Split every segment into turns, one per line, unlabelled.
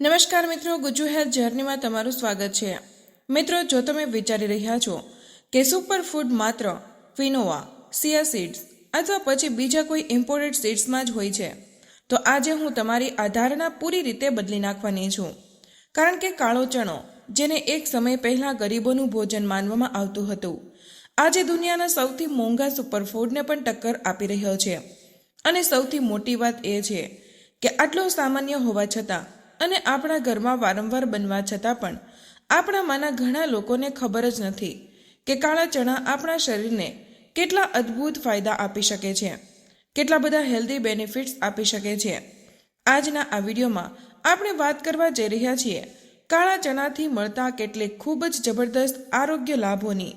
નમસ્કાર મિત્રો, ગુજુ હેલ્થ જર્નીમાં તમારું સ્વાગત છે. મિત્રો, જો તમે વિચારી રહ્યા છો કે સુપર ફૂડ માત્ર ક્વિનોવા સિયા સીડ્સ અથવા પછી બીજા કોઈ ઇમ્પોર્ટેડ સીડ્સમાં જ હોય છે, તો આજે હું તમારી આ પૂરી રીતે બદલી નાખવાની છું. કારણ કે કાળો ચણો, જેને એક સમય પહેલાં ગરીબોનું ભોજન માનવામાં આવતું હતું, આજે દુનિયાના સૌથી મોંઘા સુપરફૂડને પણ ટક્કર આપી રહ્યો છે. અને સૌથી મોટી વાત એ છે કે આટલો સામાન્ય હોવા છતાં અને આપણા ઘરમાં વારંવાર બનવા છતાં પણ આપણામાંના ઘણા લોકોને ખબર જ નથી કે કાળા ચણા આપણા શરીરને કેટલા અદ્ભુત ફાયદા આપી શકે છે, કેટલા બધા હેલ્ધી બેનિફિટ્સ આપી શકે છે. આજના આ વિડીયોમાં આપણે વાત કરવા જઈ રહ્યા છીએ કાળા ચણાથી મળતા કેટલીક ખૂબ જ જબરદસ્ત આરોગ્ય લાભોની.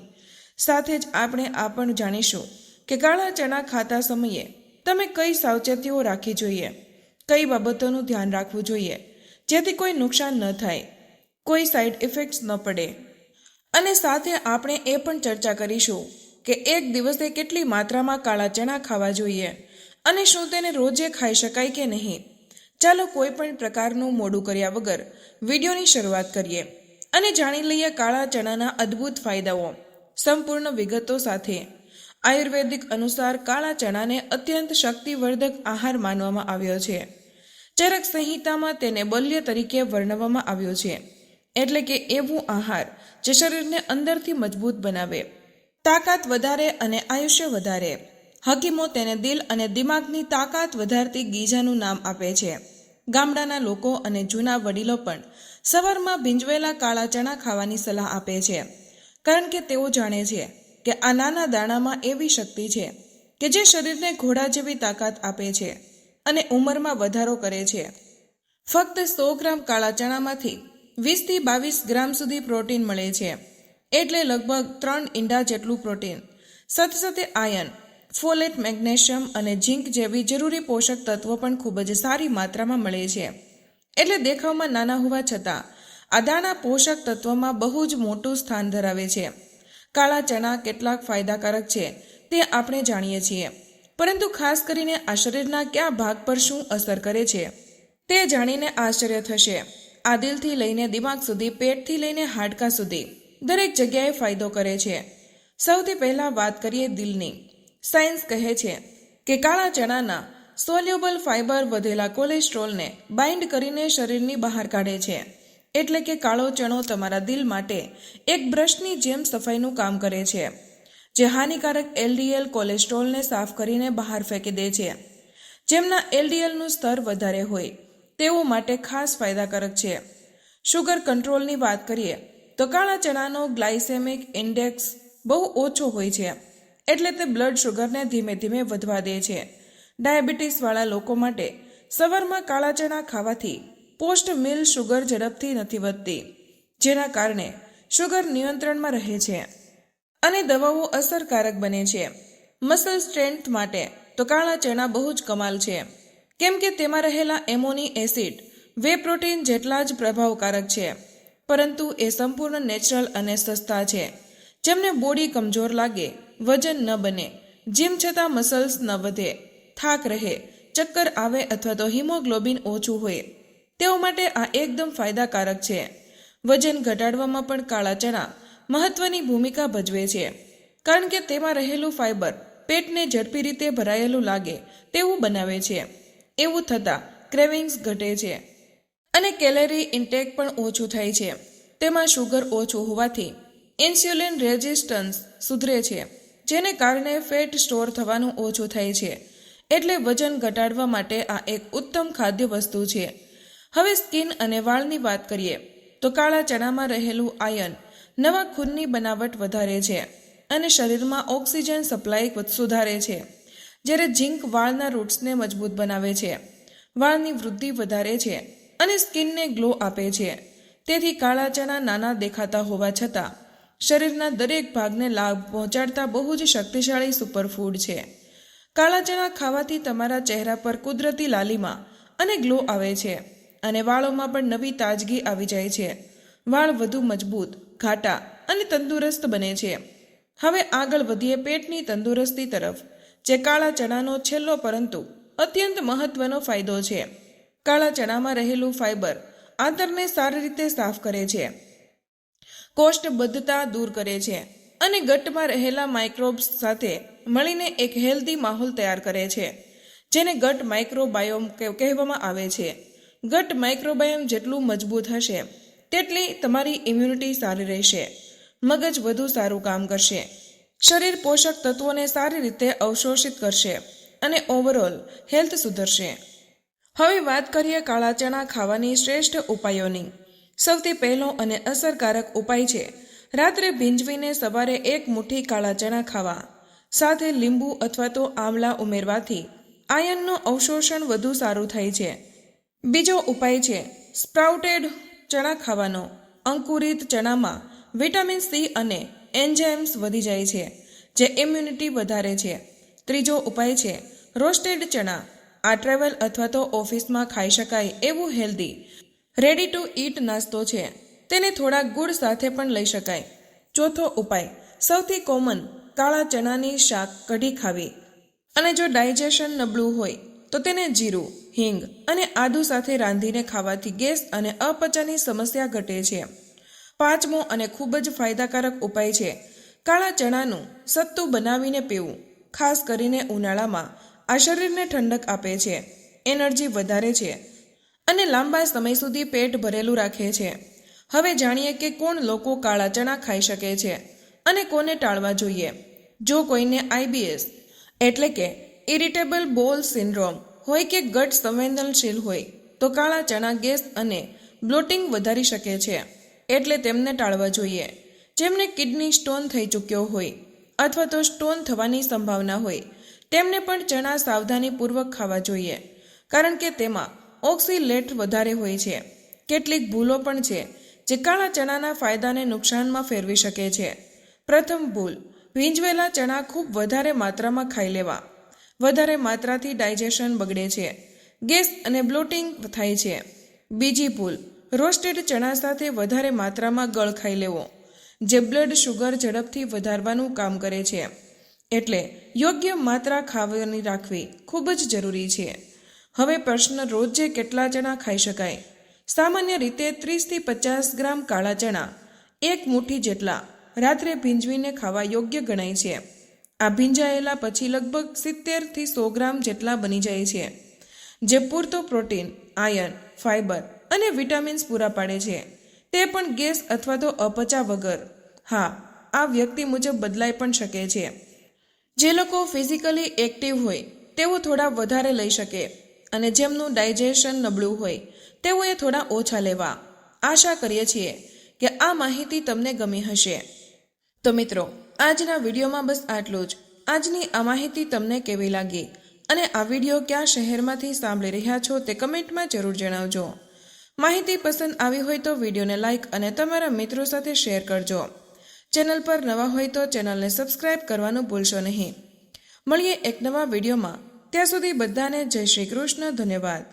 સાથે જ આપણે આ પણ જાણીશું કે કાળા ચણા ખાતા સમયે તમે કઈ સાવચેતીઓ રાખવી જોઈએ, કઈ બાબતોનું ધ્યાન રાખવું જોઈએ જેથી કોઈ નુકસાન ન થાય, કોઈ સાઈડ ઇફેક્ટ્સ ન પડે. અને સાથે આપણે એ પણ ચર્ચા કરીશું કે એક દિવસે કેટલી માત્રામાં કાળા ચણા ખાવા જોઈએ અને શું તેને રોજે ખાઈ શકાય કે નહીં. ચાલો કોઈ પણ પ્રકારનું મોડું કર્યા વગર વિડીયોની શરૂઆત કરીએ અને જાણી લઈએ કાળા ચણાના અદ્ભુત ફાયદાઓ. સંપૂર્ણ વિગતો સાથે આયુર્વેદિક અનુસાર કાળા ચણાને અત્યંત શક્તિવર્ધક આહાર માનવામાં આવ્યો છે. ચરક સંહિતામાં તેને બલ્ય તરીકે વર્ણવવામાં આવ્યો છે. એટલે કે એવું આહાર જે શરીરને અંદરથી મજબૂત બનાવે. તાકાત વધારે અને આયુષ્ય વધારે. હકીમો તેને દિલ અને દિમાગની તાકાત વધારતી ગીજાનું નામ આપે છે. ગામડાના લોકો અને જૂના વડીલો પણ સવારમાં ભીંજવેલા કાળા ચણા ખાવાની સલાહ આપે છે. કારણ કે તેઓ જાણે છે કે આ નાના દાણામાં એવી શક્તિ છે કે જે શરીરને ઘોડા જેવી તાકાત આપે છે. અને ઉંમરમાં વધારો કરે છે. ફક્ત સો ગ્રામ કાળા ચણામાંથી વીસથી બાવીસ ગ્રામ સુધી પ્રોટીન મળે છે. એટલે લગભગ ત્રણ ઈંડા જેટલું પ્રોટીન. સાથે આયન, ફોલેટ, મેગ્નેશિયમ અને ઝીંક જેવી જરૂરી પોષક તત્વો પણ ખૂબ જ સારી માત્રામાં મળે છે. એટલે દેખાવમાં નાના હોવા છતાં આદાણા પોષક તત્વોમાં બહુ જ મોટું સ્થાન ધરાવે છે. કાળા ચણા કેટલાક ફાયદાકારક છે, તે આપણે જાણીએ છીએ. પરંતુ ખાસ કરીને આ શરીરના કયા ભાગ પર શું અસર કરે છે, તે જાણીને આશ્ચર્ય થશે. આ દિલથી લઈને દિમાગ સુધી, પેટથી લઈને હાડકાં સુધી દરેક જગ્યાએ ફાયદો કરે છે. સૌથી પહેલાં વાત કરીએ દિલની. સાયન્સ કહે છે કે કાળા ચણાના સોલ્યુબલ ફાઇબર વધેલા કોલેસ્ટ્રોલને બાઇન્ડ કરીને શરીરની બહાર કાઢે છે. એટલે કે કાળો ચણો તમારા દિલ માટે એક બ્રશની જેમ સફાઈનું કામ કરે છે. જે હાનિકારક એલડીએલ કોલેસ્ટ્રોલને સાફ કરીને બહાર ફેંકી દે છે. જેમના એલડીએલનું સ્તર વધારે હોય, તેઓ માટે ખાસ ફાયદાકારક છે. શુગર કંટ્રોલની વાત કરીએ, તો કાળા ચણાનો ગ્લાયસેમિક ઇન્ડેક્સ બહુ ઓછો હોય છે, એટલે તે બ્લડ શુગરને ધીમે ધીમે વધવા દે છે. ડાયાબિટીસવાળા લોકો માટે સવારમાં કાળા ચણા ખાવાથી પોસ્ટ મિલ શુગર ઝડપથી નથી વધતી, જેના કારણે શુગર નિયંત્રણમાં રહે છે. અને દવાઓ અસરકારક બને છે. મસલ સ્ટ્રેન્થ માટે તો કાળા ચણા બહુ જ કમાલ છે. કેમ કે તેમાં રહેલા એમોની એસિડ વે પ્રોટીન જેટલા જ પ્રભાવકારક છે. પરંતુ એ સંપૂર્ણ નેચરલ અને સસ્તા છે. જેમને બોડી કમજોર લાગે, વજન ન બને, જીમ છતાં મસલ્સ ન વધે, થાક રહે, ચક્કર આવે અથવા તો હિમોગ્લોબિન ઓછું હોય. તેઓ માટે આ એકદમ ફાયદાકારક છે. વજન ઘટાડવામાં પણ કાળા ચણા મહત્વની ભૂમિકા ભજવે છે. કારણ કે તેમાં રહેલું ફાઇબર પેટને ઝડપી રીતે ભરાયેલું લાગે તેવું બનાવે છે. એવું થતાં ક્રેવિંગ્સ ઘટે છે. અને કેલેરી ઇન્ટેક પણ ઓછું થાય છે. તેમાં શુગર ઓછું હોવાથી ઇન્સ્યુલિન રેઝિસ્ટન્સ સુધરે છે, જેને કારણે ફેટ સ્ટોર થવાનું ઓછું થાય છે. એટલે વજન ઘટાડવા માટે આ એક ઉત્તમ ખાદ્ય વસ્તુ છે. હવે સ્કિન અને વાળની વાત કરીએ, તો કાળા ચણામાં રહેલું આયન નવા ખૂનની બનાવટ વધારે છે અને શરીરમાં ઓક્સિજન સપ્લાય સુધારે છે. જ્યારે ઝીંક વાળના રૂટ્સને મજબૂત બનાવે છે. વાળની વૃદ્ધિ વધારે છે અને સ્કિનને ગ્લો આપે છે. તેથી કાળા ચણા નાના દેખાતા હોવા છતાં, શરીરના દરેક ભાગને લાભ પહોંચાડતા બહુ જ શક્તિશાળી સુપરફૂડ છે. કાળા ચણા ખાવાથી તમારા ચહેરા પર કુદરતી લાલીમાં અને ગ્લો આવે છે અને વાળોમાં પણ નવી તાજગી આવી જાય છે. વાળ વધુ મજબૂત ઘાટા અને તંદુરસ્ત બને છે. હવે આગળ વધીએ પેટની તંદુરસ્તી તરફ, જે કાળા ચણાનો છેલ્લો પરંતુ અત્યંત મહત્વનો ફાયદો છે. કાળા ચણામાં રહેલું ફાઇબર આંતરને સારી રીતે સાફ કરે છે. કોષ્ઠબદ્ધતા દૂર કરે છે અને ગટમાં રહેલા માઇક્રોબ્સ સાથે મળીને એક હેલ્ધી માહોલ તૈયાર કરે છે, જેને ગટ માઇક્રોબાયોમ કહેવામાં આવે છે. ગટ માઇક્રોબાયોમ જેટલું મજબૂત હશે તેટલી તમારી ઇમ્યુનિટી સારી રહેશે. મગજ વધુ સારું કામ કરશે. શરીર પોષક તત્વોને સારી રીતે અવશોષિત કરશે અને ઓવરઓલ હેલ્થ સુધરશે. હવે વાત કરીએ કાળા ચણા ખાવાની શ્રેષ્ઠ ઉપાયોની. સૌથી પહેલો અને અસરકારક ઉપાય છે, રાત્રે ભીંજવીને સવારે એક મુઠ્ઠી કાળા ચણા ખાવા. સાથે લીંબુ અથવા તો આમલા ઉમેરવાથી આયનનું અવશોષણ વધુ સારું થાય છે. બીજો ઉપાય છે સ્પ્રાઉટેડ ચણા ખાવાનો અંકુરિત ચણામાં વિટામિન સી અને એન્ઝાઇમ્સ વધી જાય છે, જે ઇમ્યુનિટી વધારે છે. ત્રીજો ઉપાય છે રોસ્ટેડ ચણા. આ ટ્રેવલ અથવા તો ઓફિસમાં ખાઈ શકાય એવું હેલ્ધી રેડી ટુ ઈટ નાસ્તો છે. તેને થોડા ગુડ સાથે પણ લઈ શકાય. ચોથો ઉપાય, સૌથી કોમન કાળા ચણાની શાક કઢી ખાવી. અને જો ડાયજેશન નબળું હોય, તો તેને જીરું. હિંગ અને આદુ સાથે રાંધીને ખાવાથી ગેસ અને અપચાની સમસ્યા ઘટે છે. પાંચમો અને ખૂબ જ ફાયદાકારક ઉપાય છે. કાળા ચણાનું સત્તુ બનાવીને પીવું, ખાસ કરીને ઉનાળામાં, આ શરીરને ઠંડક આપે છે, એનર્જી વધારે છે અને લાંબા સમય સુધી પેટ ભરેલું રાખે છે. હવે જાણીએ કે કોણ લોકો કાળા ચણા ખાઈ શકે છે અને કોને ટાળવા જોઈએ. જો કોઈને આઈબીએસ એટલે કે ઇરિટેબલ બોલ સિન્ડ્રોમ હોય કે ગટ સંવેદનશીલ હોય, તો કાળા ચણા ગેસ અને બ્લોટિંગ વધારી શકે છે. એટલે તેમને ટાળવા જોઈએ. જેમને કિડની સ્ટોન થઈ ચૂક્યો હોય અથવા તો સ્ટોન થવાની સંભાવના હોય, તેમને પણ ચણા સાવધાનીપૂર્વક ખાવા જોઈએ. કારણ કે તેમાં ઓક્સિલેટ વધારે હોય છે. કેટલીક ભૂલો પણ છે, જે કાળા ચણાના ફાયદાને નુકસાનમાં ફેરવી શકે છે. પ્રથમ ભૂલ, ભીંજવેલા ચણા ખૂબ વધારે માત્રામાં ખાઈ લેવા. વધારે માત્રાથી ડાયજેશન બગડે છે. ગેસ અને બ્લોટિંગ થાય છે. બીજી ભૂલ રોસ્ટેડ ચણા સાથે વધારે માત્રામાં ગળ ખાઈ લેવો, જે બ્લડ શુગર ઝડપથી વધારવાનું કામ કરે છે. એટલે યોગ્ય માત્રા ખાવાની રાખવી ખૂબ જ જરૂરી છે. હવે પ્રશ્ન રોજે કેટલા ચણા ખાઈ શકાય? સામાન્ય રીતે ત્રીસથી પચાસ ગ્રામ કાળા ચણા, એક મુઠ્ઠી જેટલા, રાત્રે ભીંજવીને ખાવા યોગ્ય ગણાય છે. આ ભીંજાયેલા પછી લગભગ સિત્તેરથી સો ગ્રામ જેટલા બની જાય છે. જે પૂરતો પ્રોટીન, આયર્ન ફાઇબર અને વિટામિન્સ પૂરા પાડે છે. તે પણ ગેસ અથવા તો અપચા વગર. હા, આ વ્યક્તિ મુજબ બદલાઈ પણ શકે છે. જે લોકો ફિઝિકલી એક્ટિવ હોય, તેઓ થોડા વધારે લઈ શકે અને જેમનું ડાયજેશન નબળું હોય, તેઓએ થોડા ઓછા લેવા. આશા કરીએ છીએ કે આ માહિતી તમને ગમી હશે. તો મિત્રો આજના વિડીયોમાં બસ આટલું જ. આજની આ માહિતી તમને કેવી લાગી? અને આ વીડિયો ક્યાં શહેરમાંથી સાંભળી રહ્યા છો તે કમેન્ટમાં જરૂર જણાવજો. માહિતી પસંદ આવી હોય તો વિડીયોને લાઇક અને તમારા મિત્રો સાથે શેર કરજો. ચેનલ પર નવા હોય તો ચેનલને સબસ્ક્રાઇબ કરવાનું ભૂલશો નહીં. મળીએ એક નવા વિડીયોમાં. ત્યાં સુધી બધાને જય શ્રી કૃષ્ણ, ધન્યવાદ.